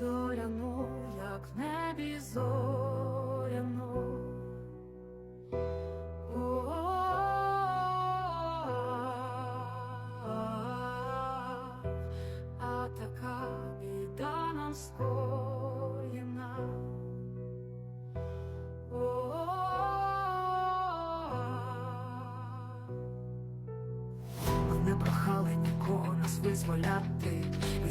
зоряну, як в небі зоряну. А така біда нам скоєна. Не прохали нікого нас визволяти,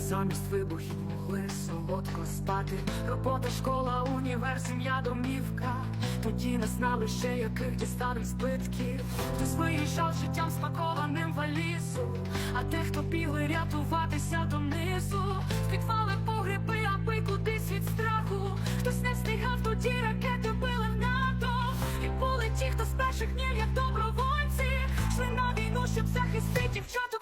замість вибухів могли солодко спати. Робота, школа, універ, сім'я, домівка. Тоді не знали ще, яких дістанем збитків. Хтось виїжджав життям спакованим валізу, а дехто бігли рятуватися донизу. В підвали погреби, аби кудись від страху. Хтось не встигав, тоді ракети били в НАТО. І були ті, хто з перших днів, як добровольці, йшли на війну, щоб захистити дівчаток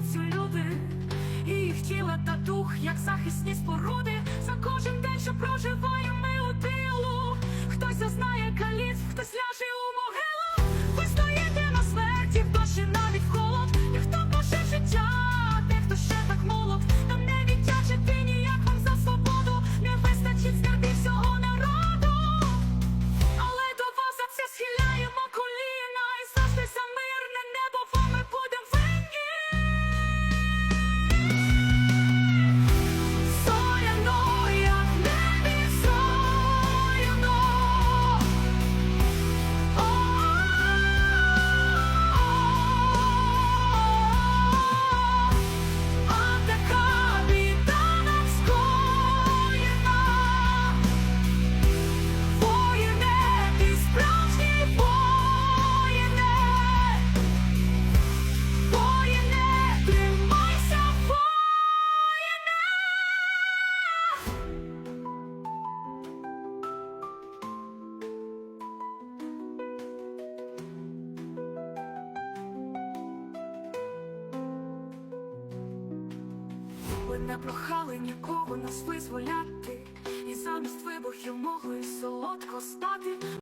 lights will не прохали нікого нас визволяти, і замість вибухів могли солодко стати.